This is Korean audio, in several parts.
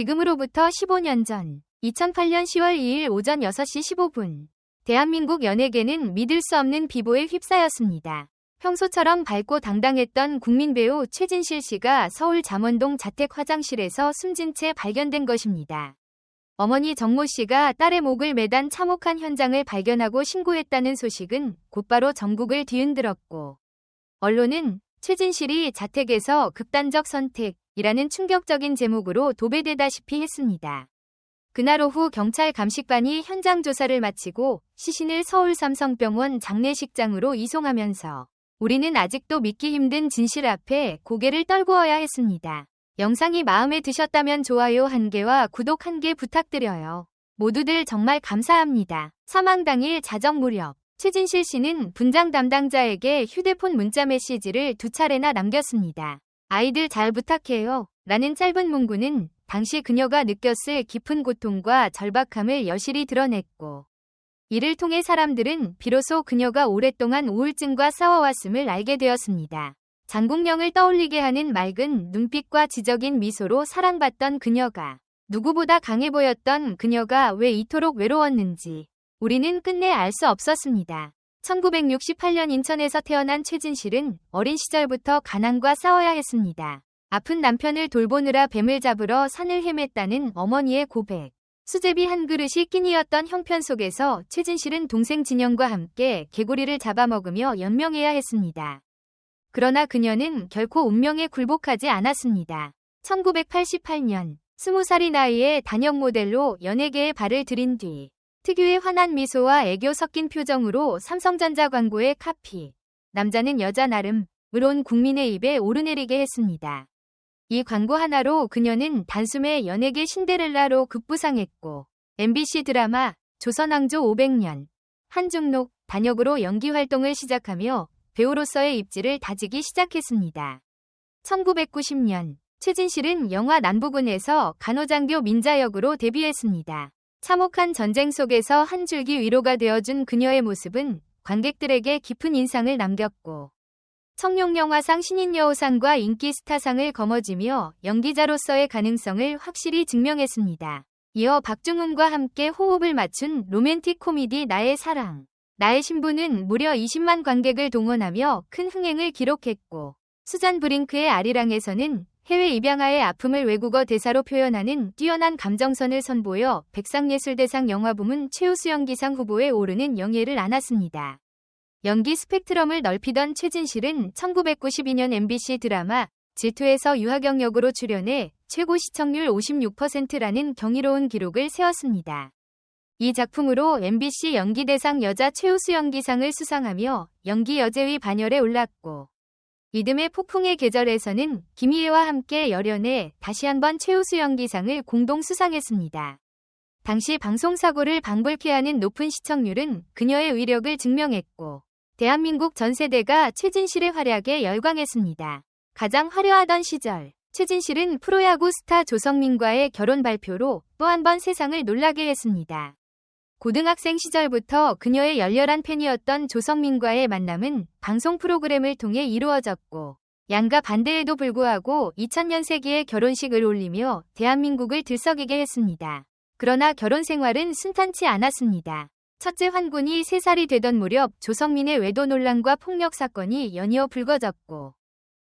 지금으로부터 15년 전 2008년 10월 2일 오전 6시 15분 대한민국 연예계는 믿을 수 없는 비보에 휩싸였습니다. 평소처럼 밝고 당당했던 국민 배우 최진실 씨가 서울 잠원동 자택 화장실에서 숨진 채 발견된 것입니다. 어머니 정모 씨가 딸의 목을 매단 참혹한 현장을 발견하고 신고했다는 소식은 곧바로 전국을 뒤흔들었고 언론은 최진실이 자택에서 극단적 선택 이라는 충격적인 제목으로 도배되다시피 했습니다. 그날 오후 경찰 감식반이 현장 조사를 마치고 시신을 서울 삼성병원 장례식장으로 이송하면서 우리는 아직도 믿기 힘든 진실 앞에 고개를 떨구어야 했습니다. 영상이 마음에 드셨다면 좋아요 한 개와 구독 한 개 부탁드려요. 모두들 정말 감사합니다. 사망 당일 자정 무렵 최진실 씨는 분장 담당자에게 휴대폰 문자 메시지를 두 차례나 남겼습니다. 아이들 잘 부탁해요. 라는 짧은 문구는 당시 그녀가 느꼈을 깊은 고통과 절박함을 여실히 드러냈고 이를 통해 사람들은 비로소 그녀가 오랫동안 우울증과 싸워왔음을 알게 되었습니다. 장국영을 떠올리게 하는 맑은 눈빛과 지적인 미소로 사랑받던 그녀가 누구보다 강해 보였던 그녀가 왜 이토록 외로웠는지 우리는 끝내 알 수 없었습니다. 1968년 인천에서 태어난 최진실은 어린 시절부터 가난과 싸워야 했습니다. 아픈 남편을 돌보느라 뱀을 잡으러 산을 헤맸다는 어머니의 고백. 수제비 한 그릇이 끼니였던 형편 속에서 최진실은 동생 진영과 함께 개구리를 잡아먹으며 연명해야 했습니다. 그러나 그녀는 결코 운명에 굴복하지 않았습니다. 1988년 20살이 나이에 단역 모델로 연예계에 발을 들인 뒤 특유의 환한 미소와 애교 섞인 표정으로 삼성전자 광고의 카피, 남자는 여자 나름, 으론 국민의 입에 오르내리게 했습니다. 이 광고 하나로 그녀는 단숨에 연예계 신데렐라로 급부상했고 MBC 드라마 조선왕조 500년, 한중록, 단역으로 연기 활동을 시작하며 배우로서의 입지를 다지기 시작했습니다. 1990년 최진실은 영화 남부군에서 간호장교 민자 역으로 데뷔했습니다. 참혹한 전쟁 속에서 한 줄기 위로가 되어준 그녀의 모습은 관객들에게 깊은 인상을 남겼고 청룡영화상 신인여우상과 인기 스타상을 거머쥐며 연기자로서의 가능성을 확실히 증명했습니다. 이어 박중훈과 함께 호흡을 맞춘 로맨틱 코미디 나의 사랑. 나의 신부는 무려 20만 관객을 동원하며 큰 흥행을 기록했고 수잔 브링크의 아리랑에서는 해외 입양아의 아픔을 외국어 대사로 표현하는 뛰어난 감정선을 선보여 백상예술대상 영화 부문 최우수 연기상 후보에 오르는 영예를 안았습니다. 연기 스펙트럼을 넓히던 최진실은 1992년 MBC 드라마 질투에서 유하경 역으로 출연해 최고 시청률 56%라는 경이로운 기록을 세웠습니다. 이 작품으로 MBC 연기대상 여자 최우수 연기상을 수상하며 연기 여제위 반열에 올랐고 이듬해 폭풍의 계절에서는 김희애와 함께 열연해 다시 한번 최우수 연기상을 공동 수상했습니다. 당시 방송사고를 방불케 하는 높은 시청률은 그녀의 위력을 증명했고 대한민국 전 세대가 최진실의 활약에 열광했습니다. 가장 화려하던 시절 최진실은 프로야구 스타 조성민과의 결혼 발표로 또 한 번 세상을 놀라게 했습니다. 고등학생 시절부터 그녀의 열렬한 팬이었던 조성민과의 만남은 방송 프로그램을 통해 이루어졌고 양가 반대에도 불구하고 2000년 세기의 결혼식을 올리며 대한민국을 들썩이게 했습니다. 그러나 결혼 생활은 순탄치 않았습니다. 첫째 환군이 3살이 되던 무렵 조성민의 외도 논란과 폭력 사건이 연이어 불거졌고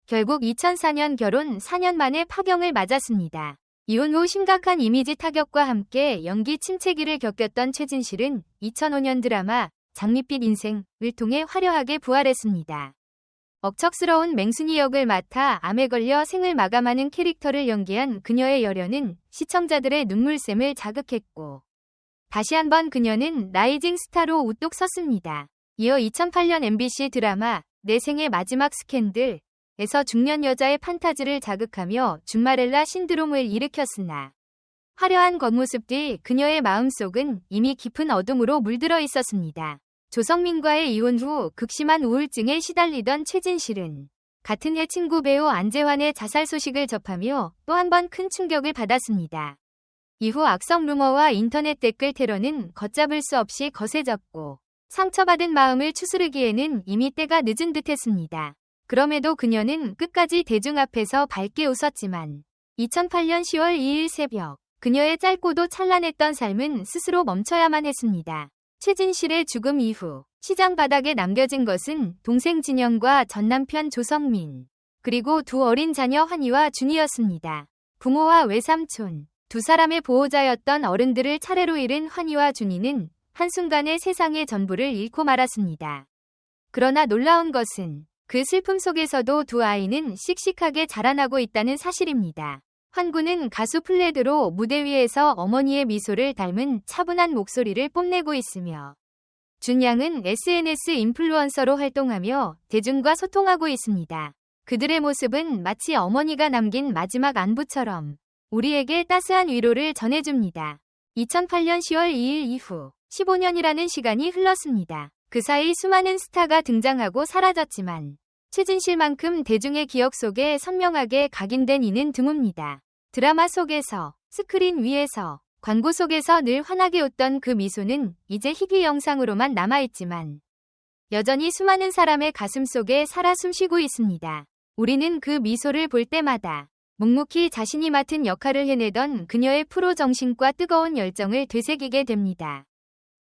결국 2004년 결혼 4년 만에 파경을 맞았습니다. 이혼 후 심각한 이미지 타격과 함께 연기 침체기를 겪었던 최진실은 2005년 드라마 장밋빛 인생을 통해 화려하게 부활했습니다. 억척스러운 맹순이 역을 맡아 암에 걸려 생을 마감하는 캐릭터를 연기한 그녀의 열연은 시청자들의 눈물샘을 자극했고 다시 한번 그녀는 라이징 스타로 우뚝 섰습니다. 이어 2008년 MBC 드라마 내 생의 마지막 스캔들 에서 중년 여자의 판타지를 자극하며 준마렐라 신드롬을 일으켰으나 화려한 겉모습 뒤 그녀의 마음속은 이미 깊은 어둠으로 물들어 있었습니다. 조성민과의 이혼 후 극심한 우울증에 시달리던 최진실은 같은 해 친구 배우 안재환의 자살 소식을 접하며 또 한 번 큰 충격을 받았습니다. 이후 악성 루머와 인터넷 댓글 테러는 걷잡을 수 없이 거세졌고 상처받은 마음을 추스르기에는 이미 때가 늦은 듯했습니다. 그럼에도 그녀는 끝까지 대중 앞에서 밝게 웃었지만 2008년 10월 2일 새벽, 그녀의 짧고도 찬란했던 삶은 스스로 멈춰야만 했습니다. 최진실의 죽음 이후 시장 바닥에 남겨진 것은 동생 진영과 전남편 조성민, 그리고 두 어린 자녀 환희와 준이였습니다. 부모와 외삼촌, 두 사람의 보호자였던 어른들을 차례로 잃은 환희와 준이는 한순간에 세상의 전부를 잃고 말았습니다. 그러나 놀라운 것은 그 슬픔 속에서도 두 아이는 씩씩하게 자라나고 있다는 사실입니다. 환구는 가수 플레드로 무대 위에서 어머니의 미소를 닮은 차분한 목소리를 뽐내고 있으며 준양은 SNS 인플루언서로 활동하며 대중과 소통하고 있습니다. 그들의 모습은 마치 어머니가 남긴 마지막 안부처럼 우리에게 따스한 위로를 전해줍니다. 2008년 10월 2일 이후 15년이라는 시간이 흘렀습니다. 그 사이 수많은 스타가 등장하고 사라졌지만 최진실만큼 대중의 기억 속에 선명하게 각인된 이는 드뭅니다. 드라마 속에서, 스크린 위에서, 광고 속에서 늘 환하게 웃던 그 미소는 이제 희귀 영상으로만 남아있지만 여전히 수많은 사람의 가슴 속에 살아 숨쉬고 있습니다. 우리는 그 미소를 볼 때마다 묵묵히 자신이 맡은 역할을 해내던 그녀의 프로 정신과 뜨거운 열정을 되새기게 됩니다.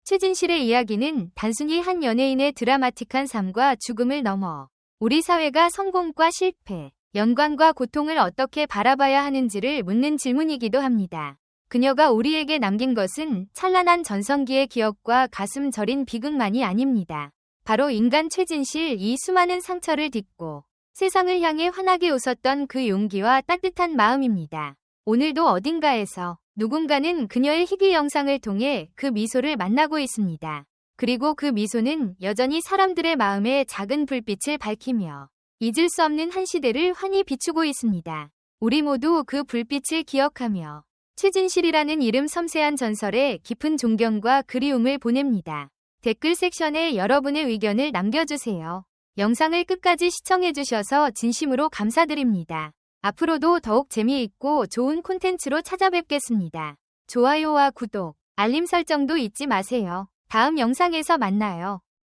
최진실의 이야기는 단순히 한 연예인의 드라마틱한 삶과 죽음을 넘어 우리 사회가 성공과 실패, 영광과 고통을 어떻게 바라봐야 하는지를 묻는 질문이기도 합니다. 그녀가 우리에게 남긴 것은 찬란한 전성기의 기억과 가슴 저린 비극만이 아닙니다. 바로 인간 최진실 이 수많은 상처를 딛고 세상을 향해 환하게 웃었던 그 용기와 따뜻한 마음입니다. 오늘도 어딘가에서 누군가는 그녀의 희귀 영상을 통해 그 미소를 만나고 있습니다. 그리고 그 미소는 여전히 사람들의 마음에 작은 불빛을 밝히며 잊을 수 없는 한 시대를 환히 비추고 있습니다. 우리 모두 그 불빛을 기억하며 최진실이라는 이름 섬세한 전설에 깊은 존경과 그리움을 보냅니다. 댓글 섹션에 여러분의 의견을 남겨주세요. 영상을 끝까지 시청해주셔서 진심으로 감사드립니다. 앞으로도 더욱 재미있고 좋은 콘텐츠로 찾아뵙겠습니다. 좋아요와 구독, 알림 설정도 잊지 마세요. 다음 영상에서 만나요.